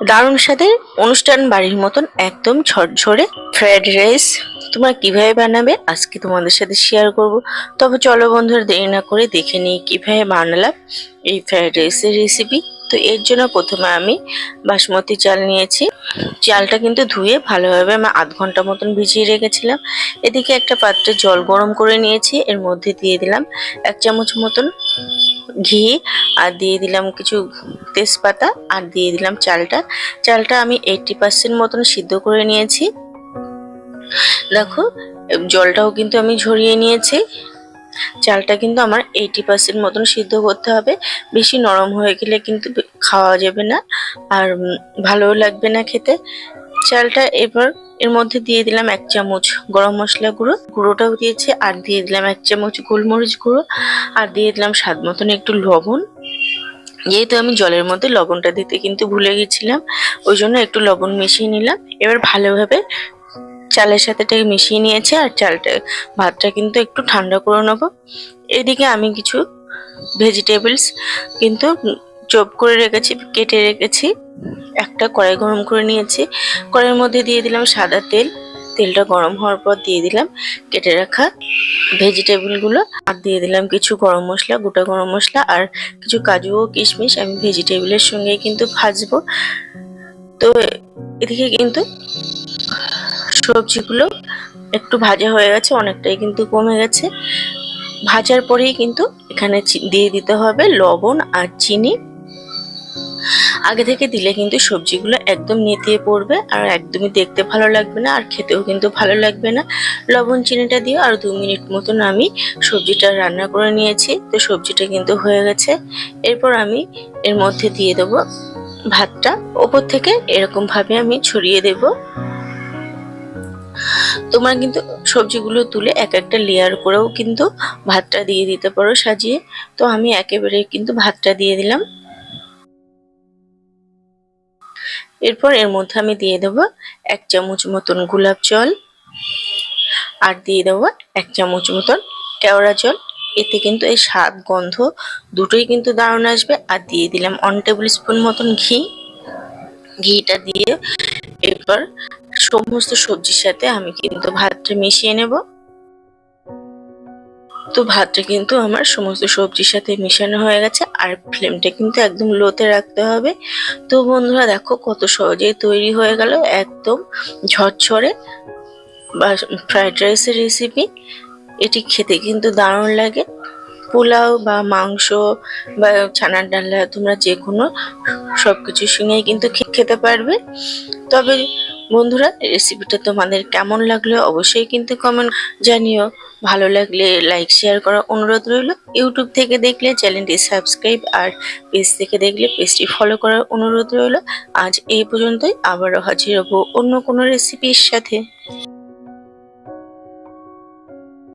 দারুণ স্বাদের অনুষ্ঠান বাড়ির মতন একদম ঝরঝরে ফ্রাইড রাইস তোমরা কীভাবে বানাবে আজকে তোমাদের সাথে শেয়ার করব। তবে চলো বন্ধুরা দেরি না করে দেখে নিই কীভাবে বানালাম এই ফ্রাইড রাইসের রেসিপি তো এর জন্য প্রথমে আমি বাসমতি চাল নিয়েছি। চালটা কিন্তু ধুয়ে ভালোভাবে আমি আধ ঘণ্টা মতন ভিজিয়ে রেখেছিলাম। এদিকে একটা পাত্রে জল গরম করে নিয়েছি, এর মধ্যে দিয়ে দিলাম এক চামচ মতন ঘি আর দিয়ে দিলাম কিছু তেজপাতা আর দিয়ে দিলাম চালটা। চালটা আমি এইটটি পার্সেন্ট মতন সিদ্ধ করে নিয়েছি। দেখো, জলটাও কিন্তু আমি ঝরিয়ে নিয়েছি। চালটা কিন্তু আমার এইটি পার্সেন্ট মতন সিদ্ধ করতে হবে। বেশি নরম হয়ে গেলে কিন্তু খাওয়া যাবে না। আর ভালোও লাগবে না খেতে। চালটা এবার এর মধ্যে দিয়ে দিলাম এক চামচ গরম মশলা গুঁড়ো। গুঁড়োটাও দিয়েছি আর দিয়ে দিলাম এক চামচ গোলমরিচ গুঁড়ো। আর দিয়ে দিলাম স্বাদ মতন একটু লবণ। যেহেতু আমি জলের মধ্যে লবণটা দিতে কিন্তু ভুলে গেছিলাম, ওই জন্য একটু লবণ মিশিয়ে নিলাম। এবার ভালোভাবে চালের সাথে এটাকে মিশিয়ে নিয়েছি আর চালটা, ভাতটা কিন্তু একটু ঠান্ডা করে নেব। এদিকে আমি কিছু ভেজিটেবলস কিন্তু চপ করে রেখেছি, কেটে রেখেছি। একটা কড়াই গরম করে নিয়েছি। কড়াইয়ের মধ্যে দিয়ে দিলাম সাদা তেল। তেলটা গরম হওয়ার পর দিয়ে দিলাম কেটে রাখা ভেজিটেবলগুলো আর দিয়ে দিলাম কিছু গরম মশলা, গোটা গরম মশলা আর কিছু কাজু ও কিশমিশ। আমি ভেজিটেবলের সঙ্গে কিন্তু ভাজবো। তো এদিকে কিন্তু সবজিগুলো একটু ভাজা হয়ে গেছে, অনেকটাই কিন্তু কমে গেছে। ভাজার পরেই কিন্তু এখানে দিয়ে দিতে হবে লবণ আর চিনি। আগে থেকে দিলে কিন্তু সবজিগুলো একদম নেতিয়ে পড়বে আর একদমই দেখতে ভালো লাগবে না আর খেতেও কিন্তু ভালো লাগবে না। লবণ, চিনিটা দিয়ে আর দু মিনিট মতন আমি সবজিটা রান্না করে নিয়েছি। তো সবজিটা কিন্তু হয়ে গেছে। এরপর আমি এর মধ্যে দিয়ে দেবো ভাতটা। ওপর থেকে এরকমভাবে আমি ছড়িয়ে দেব। তোমরা কিন্তু সবজিগুলো তুলে এক একটা লেয়ার করেও কিন্তু ভাতটা দিয়ে দিতে পারো সাজিয়ে। তো আমি একেবারে কিন্তু ভাতটা দিয়ে দিলাম। এরপর এর মধ্যে আমি দিয়ে দেবো এক চামচ মতন গোলাপ জল আর দিয়ে দেবো এক চামচ মতন কেওড়া জল। এতে কিন্তু এই স্বাদ, গন্ধ দুটোই কিন্তু দারুণ আসবে। আর দিয়ে দিলাম ওয়ান টেবিল স্পুন মতন ঘি। ঘিটা দিয়ে এরপর সমস্ত সবজির সাথে আমি কিন্তু ভাতটা মিশিয়ে নেব। তো ভাতটা কিন্তু আমার সমস্ত সবজির সাথে মিশানো হয়ে গেছে, আর ফ্লেমটা কিন্তু একদম লোতে রাখতে হবে। তো বন্ধুরা দেখো কত সহজেই তৈরি হয়ে গেল, একদম ঝরঝরে বা ফ্রাইড রাইসের রেসিপি এটি খেতে কিন্তু দারুণ লাগে। পোলাও বা মাংস বা ছানার ডাল্লা তোমরা যে কোনো সব কিছুর সঙ্গেই কিন্তু খেতে পারবে। তবে বন্ধুরা রেসিপিটা তোমাদের কেমন লাগল অবশ্যই কিন্তু কমেন্ট জানিও। ভালো লাগলে লাইক শেয়ার করার অনুরোধ রইল। ইউটিউব থেকে দেখলে চ্যানেলটি সাবস্ক্রাইব আর পেজ থেকে দেখলে পেজটি ফলো করার অনুরোধ রইল। আজ এই পর্যন্তই, আবারও হাজির হব অন্য কোনো রেসিপির সাথে।